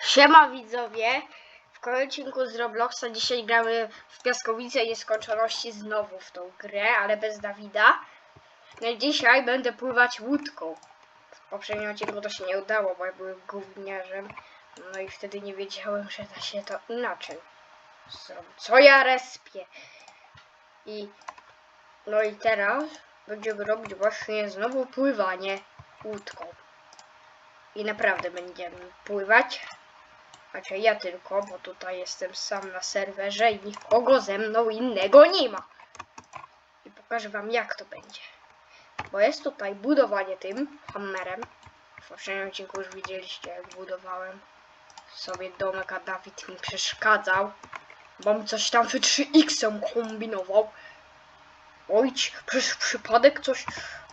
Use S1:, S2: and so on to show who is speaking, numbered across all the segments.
S1: Siema widzowie! W kolejnym odcinku z Robloxa dzisiaj gramy w Piaskowicę Nieskończoności znowu w tą grę, ale bez Dawida. No i dzisiaj będę pływać łódką. W poprzednim odcinku to się nie udało, bo ja byłem gówniarzem. No i wtedy nie wiedziałem, że da się to inaczej zrobić. Co ja respię? I no i teraz będziemy robić właśnie znowu pływanie łódką. I naprawdę będziemy pływać. Znaczy ja tylko, bo tutaj jestem sam na serwerze i nikogo ze mną innego nie ma. I pokażę wam jak to będzie. Bo jest tutaj budowanie tym hammerem. W poprzednim odcinku już widzieliście jak budowałem sobie domek, a Dawid mi przeszkadzał. Bo coś tam w 3x kombinował. Ojć, przez przypadek coś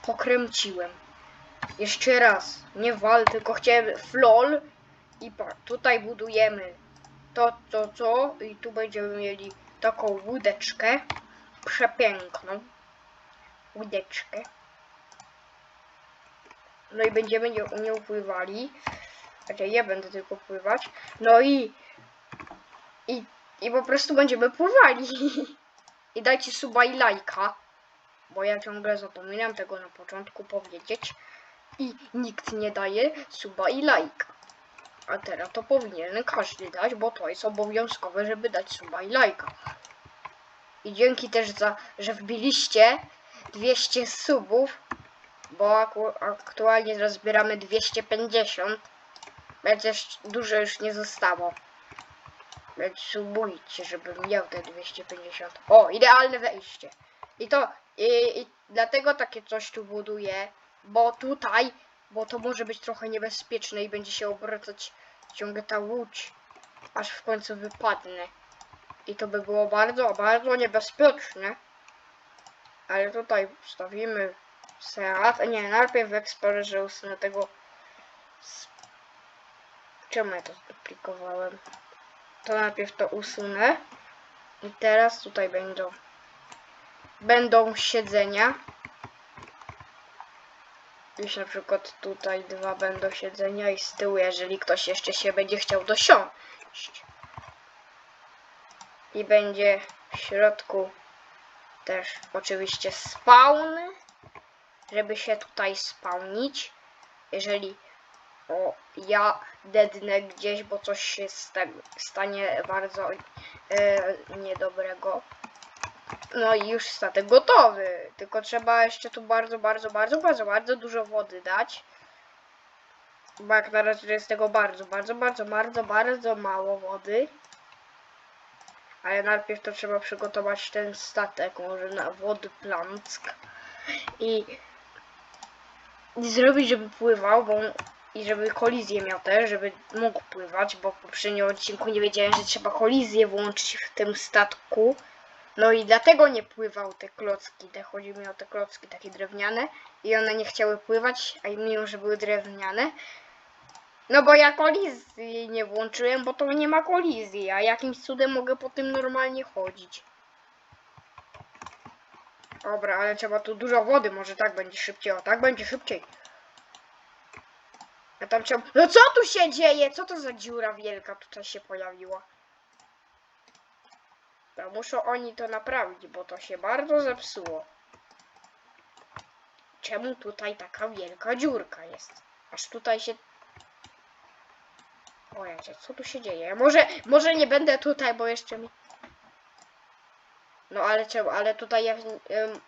S1: pokręciłem. Jeszcze raz, nie wal, tylko chciałem flol i pa, tutaj budujemy to, to, co i tu będziemy mieli taką łódeczkę przepiękną. Łódeczkę. No i będziemy nie, nie upływali znaczy ja będę tylko pływać. No i i, i po prostu będziemy pływali. I dajcie suba i lajka bo ja ciągle zapominam tego na początku powiedzieć i nikt nie daje suba i lajka. A teraz to powinien każdy dać, bo to jest obowiązkowe, żeby dać suba i lajka. I dzięki też za, że wbiliście 200 subów, bo aktualnie teraz zbieramy 250, więc jeszcze dużo już nie zostało. Więc subujcie, żebym miał te 250. O, idealne wejście. I to, i, i dlatego takie coś tu buduję, bo tutaj, bo to może być trochę niebezpieczne i będzie się obracać ciągle ta łódź, aż w końcu wypadnę. I to by było bardzo, bardzo niebezpieczne. Ale tutaj wstawimy Seat. Nie, najpierw w Explorerze usunę tego. Czemu ja to zduplikowałem? To najpierw to usunę. I teraz tutaj będą będą siedzenia. Już na przykład tutaj dwa będą siedzenia i z tyłu, jeżeli ktoś jeszcze się będzie chciał dosiąść. I będzie w środku też oczywiście spawn, żeby się tutaj spawnić. Jeżeli o, ja dednę gdzieś, bo coś się sta stanie bardzo e, niedobrego. No i już statek gotowy. Tylko trzeba jeszcze tu bardzo, bardzo, bardzo, bardzo, bardzo dużo wody dać. Bo jak na razie jest tego bardzo, bardzo, bardzo, bardzo, bardzo mało wody. Ale najpierw to trzeba przygotować ten statek, może na wodplack. I, I zrobić, żeby pływał, bo i żeby kolizję miał też, żeby mógł pływać, bo w poprzednim odcinku nie wiedziałem, że trzeba kolizję włączyć w tym statku. No i dlatego nie pływał te klocki, te chodzi mi o te klocki takie drewniane i one nie chciały pływać, a mimo, że były drewniane. No bo ja kolizji nie włączyłem, bo to nie ma kolizji, a jakimś cudem mogę po tym normalnie chodzić. Dobra, ale trzeba tu dużo wody, może tak będzie szybciej, o tak będzie szybciej. A tam trzeba... No co tu się dzieje? Co to za dziura wielka tutaj się pojawiła? To muszą oni to naprawić, bo to się bardzo zepsuło. Czemu tutaj taka wielka dziurka jest? Aż tutaj się... O co tu się dzieje? Może, może nie będę tutaj, bo jeszcze mi... No ale czemu? Ale tutaj ja... Um,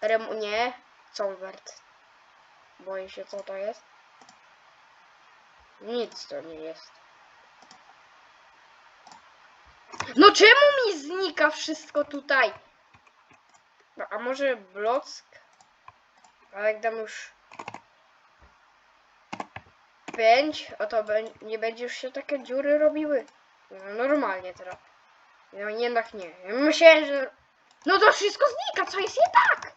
S1: rem... Nie. Colbert. Boję się, co to jest. Nic to nie jest. No czemu mi znika wszystko tutaj? No, a może block? Ale jak dam już 5, o to nie będzie już się takie dziury robiły. No, normalnie teraz. No jednak nie. Myślałem, że... No to wszystko znika, co jest nie tak?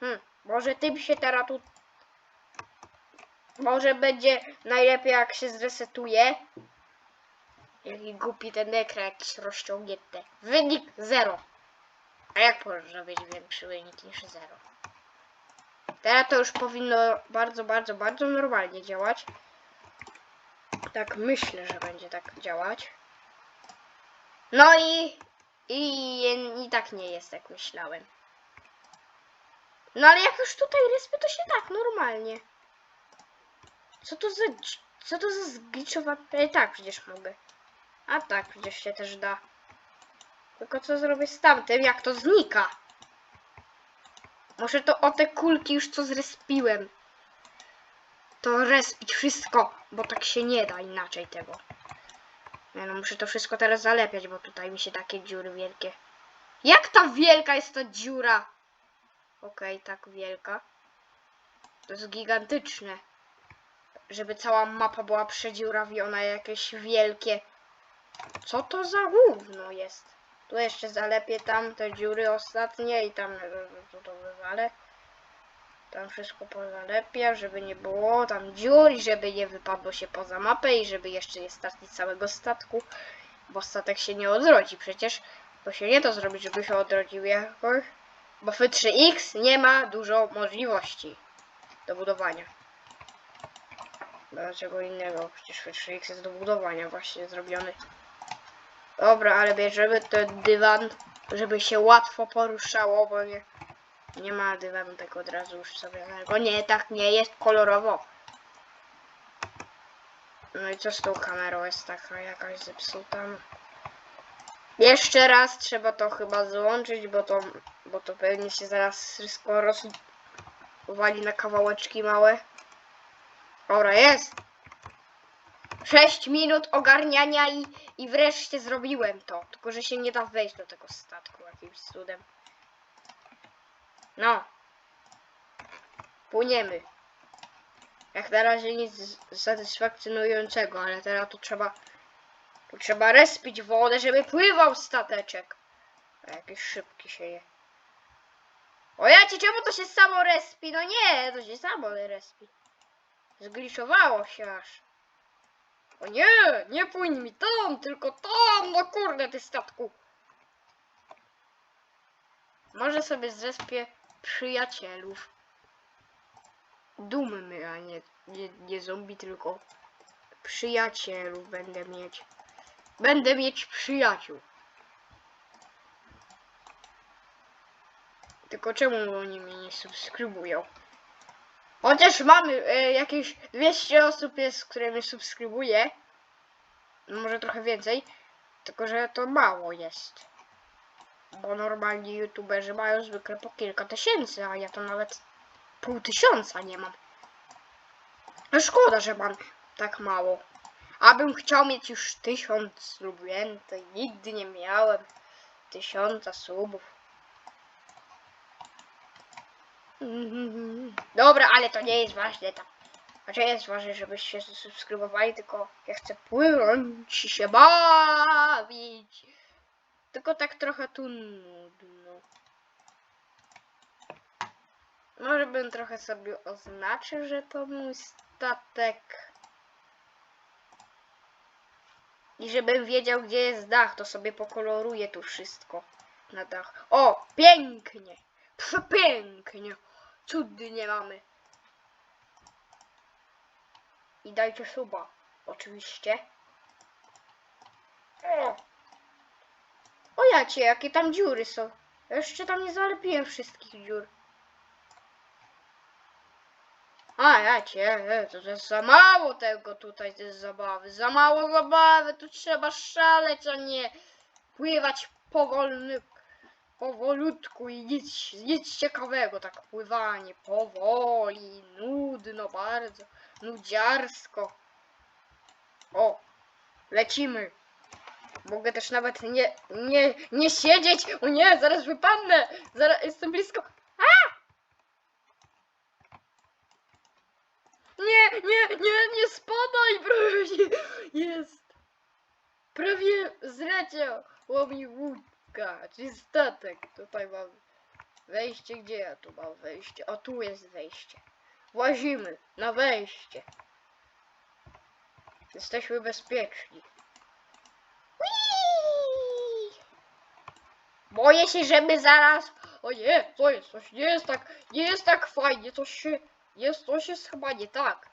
S1: Hmm, może tym się teraz tu... Może będzie najlepiej jak się zresetuje. Jaki głupi ten ekran jakiś rozciągnięty. Wynik 0. A jak może być większy wynik niż 0? Teraz to już powinno bardzo, bardzo, bardzo normalnie działać. Tak myślę, że będzie tak działać. No i, i, i tak nie jest, jak myślałem. No ale jak już tutaj respy, to się tak, normalnie. Co to za, co to za zgliczowa... E, tak, przecież mogę. A tak, przecież się też da. Tylko co zrobię z tamtym, jak to znika? Muszę to o te kulki już co zrespiłem. To respić wszystko, bo tak się nie da inaczej tego. Nie no, muszę to wszystko teraz zalepiać, bo tutaj mi się takie dziury wielkie. Jak ta wielka jest ta dziura? Okej, tak wielka. To jest gigantyczne. Żeby cała mapa była przedziurawiona, jakieś wielkie. Co to za gówno jest? Tu jeszcze zalepię tam te dziury ostatnie i tam e, tu to wywalę. Tam wszystko pozalepia, żeby nie było tam dziur i żeby nie wypadło się poza mapę i żeby jeszcze nie stracić całego statku. Bo statek się nie odrodzi przecież. Bo się nie da zrobić, żeby się odrodził jakoś. Bo w 3X nie ma dużo możliwości do budowania. Dlaczego innego? Przecież w 3X jest do budowania właśnie zrobiony. Dobra, ale bierzemy ten dywan, żeby się łatwo poruszało, bo nie, nie ma dywanu tak od razu już sobie. Bo nie, tak nie jest kolorowo. No i co z tą kamerą jest taka jakaś zepsuta? Jeszcze raz trzeba to chyba złączyć, bo to, bo to pewnie się zaraz wszystko rozwali na kawałeczki małe. Dobra, jest! 6 minut ogarniania i, i wreszcie zrobiłem to. Tylko, że się nie da wejść do tego statku jakimś cudem. No. Płyniemy. Jak na razie nic satysfakcjonującego, ale teraz tu trzeba... Tu trzeba respić wodę, żeby pływał stateczek. A jakiś szybki się je. O ja ci czemu to się samo respi? No nie, to się samo respi. Zgliszowało się aż. O nie, nie płyń mi tam, tylko tam, no kurde ty statku. Może sobie zrespię przyjacielów. Dumny, a nie, nie, nie zombie, tylko przyjacielów będę mieć. Będę mieć przyjaciół. Tylko czemu oni mnie nie subskrybują? Chociaż mamy e, jakieś 200 osób jest, które mnie subskrybuje. No Może trochę więcej. Tylko, że to mało jest. Bo normalni youtuberzy mają zwykle po kilka tysięcy, a ja to nawet pół tysiąca nie mam. No szkoda, że mam tak mało. Abym chciał mieć już tysiąc lub więcej. Nigdy nie miałem tysiąca subów. Dobra, ale to nie jest ważne. To, znaczy jest ważne, żebyście subskrybowali, tylko ja chcę płynąć i się bawić. Tylko tak trochę tu nudno. Może bym trochę sobie oznaczył, że to mój statek. I żebym wiedział, gdzie jest dach, to sobie pokoloruję tu wszystko na dach. O, pięknie! Przepięknie! Cudnie mamy. I dajcie suba, oczywiście. O! O jacie, jakie tam dziury są. Jeszcze tam nie zalepiłem wszystkich dziur. A jacie, e, to jest za mało tego tutaj, tej zabawy. Za mało zabawy, tu trzeba szaleć, a nie pływać powolny, powolutku i nic, nic ciekawego, tak pływanie powoli, nudno bardzo, nudziarsko. O, lecimy. Mogę też nawet nie, nie, nie siedzieć. O nie, zaraz wypadnę. Zaraz jestem blisko. A! Nie, nie, nie, nie spadaj, proszę. Jest. Prawie zleciał. Łomi łódka, czy statek. Tutaj mam wejście. Gdzie ja tu mam wejście? O, tu jest wejście. Łazimy na wejście. Jesteśmy bezpieczni. Whee! Boję się, żeby zaraz O nie, co jest? Coś nie jest tak, nie jest tak fajnie, coś się, jest, coś jest chyba nie tak.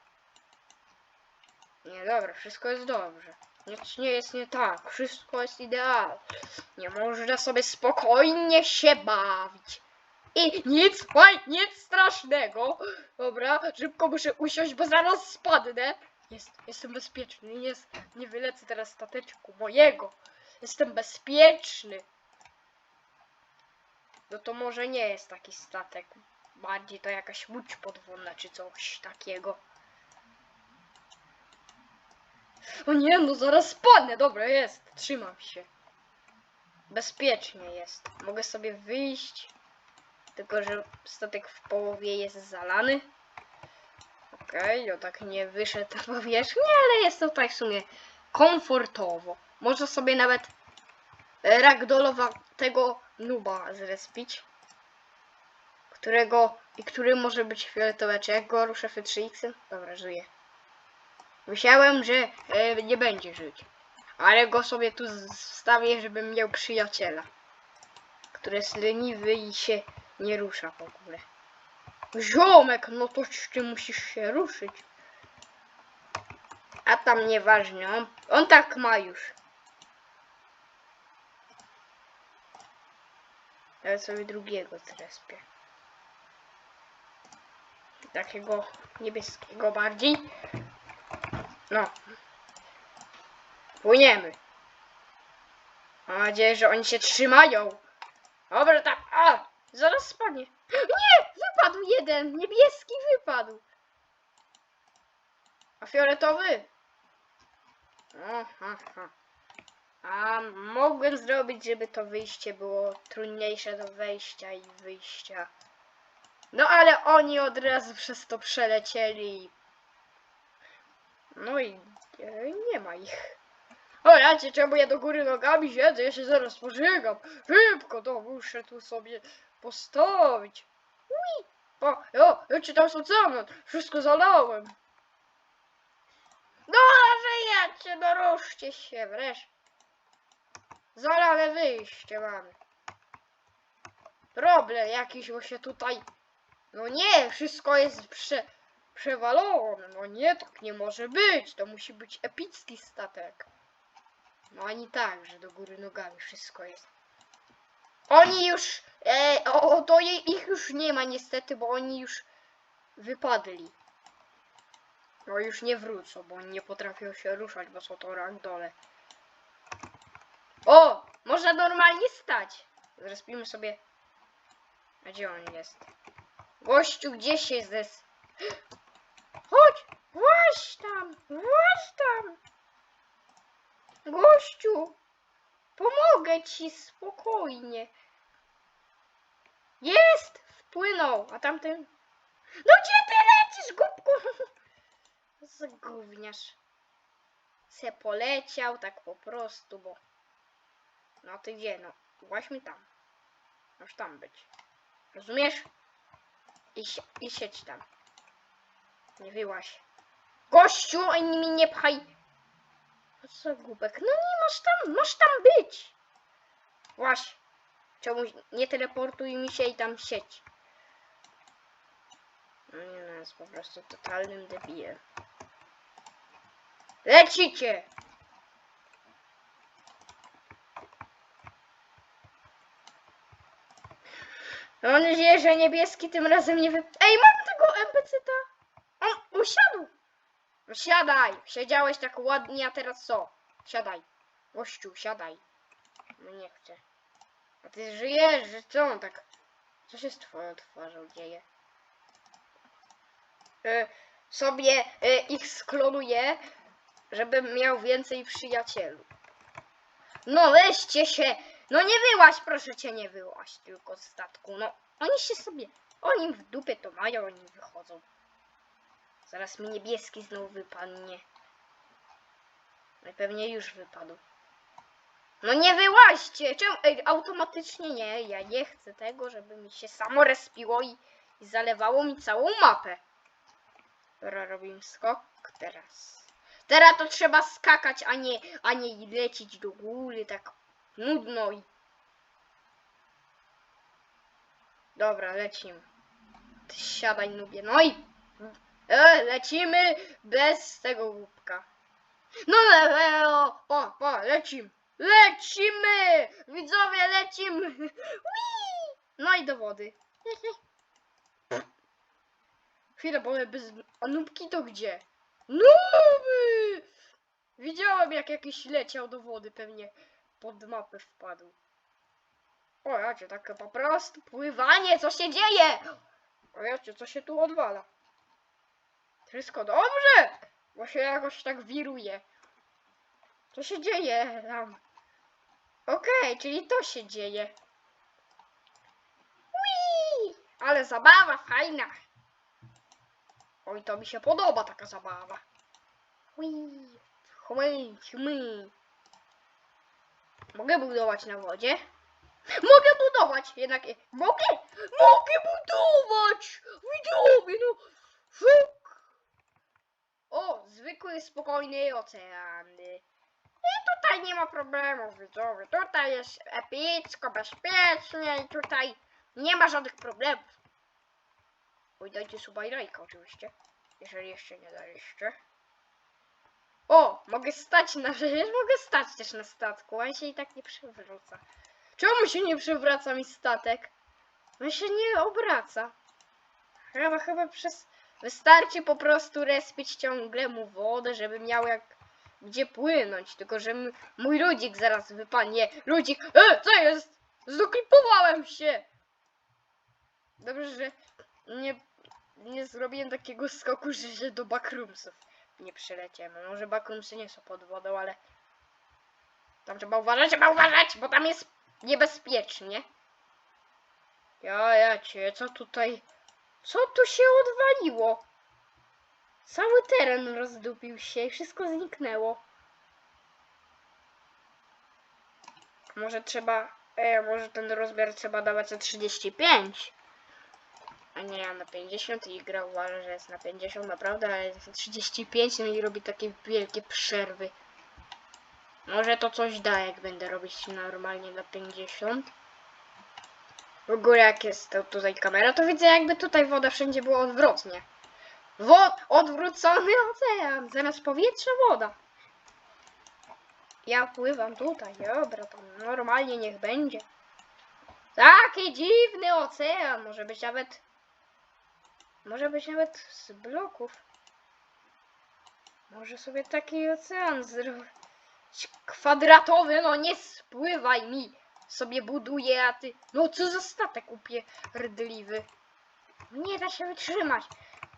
S1: Nie, dobra, wszystko jest dobrze. Nic nie jest nie tak, wszystko jest idealne. Nie można sobie spokojnie się bawić. I nic, faj, nic strasznego. Dobra, szybko muszę usiąść, bo zaraz spadnę. Jest, jestem bezpieczny, jest, nie wylecę teraz stateczku mojego. Jestem bezpieczny. No to może nie jest taki statek. Bardziej to jakaś łódź podwodna czy coś takiego. O nie, no zaraz spadnę. Dobra, jest. Trzymam się. Bezpiecznie jest. Mogę sobie wyjść. Tylko, że statek w połowie jest zalany. Okej, no tak nie wyszedł na powierzchnię, ale jest tutaj w sumie komfortowo. Można sobie nawet ragdolowa tego nuba zrespić. Którego i który może być fioletowy. Czy jak go ruszę F3X? Dobra, żyje. Myślałem, że e, nie będzie żyć. Ale go sobie tu wstawię, żebym miał przyjaciela. Który jest leniwy i się nie rusza w ogóle. Ziomek, no to ty musisz się ruszyć. A tam nieważne, on, on tak ma już. Ja sobie drugiego zrespię. Takiego niebieskiego bardziej. No. Płyniemy. Mam nadzieję, że oni się trzymają. Dobra, tak. A! Zaraz spadnie. Nie! Wypadł jeden! Niebieski wypadł. A fioletowy? Aha, aha. A mogłem zrobić, żeby to wyjście było trudniejsze do wejścia i wyjścia. No ale oni od razu przez to przelecieli. No i e, nie ma ich. O racie, czemu ja do góry nogami siedzę? Ja się zaraz pożygam. Szybko to muszę tu sobie postawić. Ui! O, o, ja ci tam ocean. Wszystko zalałem. No, żyjecie, no ruszcie się, wreszcie. Zalane wyjście mamy. Problem jakiś, bo się tutaj... No nie, wszystko jest prze... przewalone. No nie, tak nie może być. To musi być epicki statek. No ani tak, że do góry nogami wszystko jest. Oni już... E, o, to ich już nie ma niestety, bo oni już wypadli. No już nie wrócą, bo oni nie potrafią się ruszać, bo są to ragdole. O! Można normalnie stać. Zrespimy sobie... A gdzie on jest? Gościu, gdzie się zes... Chodź! Właź tam! Właź tam! Gościu! Pomogę ci spokojnie. Jest! Wpłynął, a tamten... No gdzie ty lecisz, głupku? Zgówniarz. Se poleciał tak po prostu, bo... No ty gdzie? No, właśnie tam. Masz tam być. Rozumiesz? I, i siedź tam. Nie wyłaś. Gościu, ani mi nie pchaj. Co głupek? No nie masz tam, masz tam być. Właś. Czemuś nie teleportuj mi się i tam siedź. No nie no, jest po prostu totalnym debilem. Lecicie! Mam nadzieję, że niebieski tym razem nie wy... Ej, mam tego NPC-ta! On usiadł! No siadaj! Siedziałeś tak ładnie, a teraz co? Siadaj. Gościu, siadaj. No nie chcę. A ty żyjesz, że co on tak... Co się z twoją twarzą dzieje? E, sobie e, ich sklonuję, żebym miał więcej przyjacielu. No weźcie się! No nie wyłaś, proszę cię, nie wyłaś tylko z statku. No, oni się sobie... Oni w dupie to mają, oni wychodzą. Zaraz mi niebieski znowu wypadnie. I pewnie już wypadł. No nie wyłaźcie! Czemu? Ej, automatycznie nie. Ja nie chcę tego, żeby mi się samo respiło i, i zalewało mi całą mapę. Dobra, robimy skok. Teraz. Teraz to trzeba skakać, a nie, a nie lecieć do góry tak nudno i... Dobra, lecimy. Siadaj, nubie. No i e, lecimy bez tego łupka. No le, le, o, o, lecimy. Lecimy! Widzowie, lecimy! No i do wody. Chwilę, bo bez... A nubki to gdzie? Nuby! Widziałem jak jakiś leciał do wody, pewnie pod mapę wpadł. O, jacie, takie po prostu pływanie, co się dzieje? O, jacie, co się tu odwala? Wszystko dobrze? Bo się jakoś tak wiruje. Co się dzieje tam? Okej, czyli to się dzieje. Ui, ale zabawa fajna. Oj, to mi się podoba taka zabawa. Ui, chmy, chmy. Mogę budować na wodzie? Mogę budować, jednak mogę, mogę budować! Widzowie, no! O, zwykły, spokojny ocean. I tutaj nie ma problemu, widzowie, tutaj jest epicko, bezpiecznie i tutaj nie ma żadnych problemów. Oj, dajcie suba i lajka oczywiście, jeżeli jeszcze nie daliście. O, mogę stać na, przecież mogę stać też na statku, on się i tak nie przewraca. Czemu się nie przewraca mi statek? On się nie obraca. Chyba, chyba przez... Wystarczy po prostu respić ciągle mu wodę, żeby miał jak gdzie płynąć. Tylko, że mój ludzik zaraz wypadnie. Ludzik! E, co jest? Zaklipowałem się! Dobrze, że nie, nie zrobiłem takiego skoku, że, że do backroomsów nie przyleciemy. Może backroomsy nie są pod wodą, ale tam trzeba uważać, trzeba uważać, bo tam jest niebezpiecznie. Ja, ja cię, co tutaj? Co tu się odwaliło? Cały teren rozdupił się i wszystko zniknęło. Może trzeba, e, może ten rozmiar trzeba dawać na 35. A nie na 50 i gra uważa, że jest na 50 naprawdę, ale jest na 35 no i robi takie wielkie przerwy. Może to coś da, jak będę robić normalnie na 50. W ogóle jak jest to tutaj kamera, to widzę jakby tutaj woda wszędzie była odwrotnie. Wo odwrócony ocean, zamiast powietrza woda. Ja pływam tutaj, dobra, to normalnie niech będzie. Taki dziwny ocean, może być nawet... Może być nawet z bloków. Może sobie taki ocean zrobić kwadratowy, no nie spływaj mi. Sobie buduję, a ty... No co za statek upierdliwy. Nie da się wytrzymać.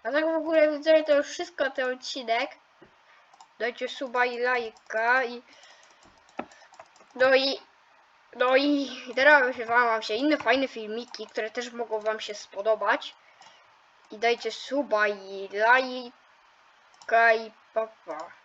S1: A tak w ogóle widzę, to już wszystko ten odcinek. Dajcie suba i lajka i... No i... No i teraz wam się inne fajne filmiki, które też mogą wam się spodobać. I dajcie suba i lajka i papa.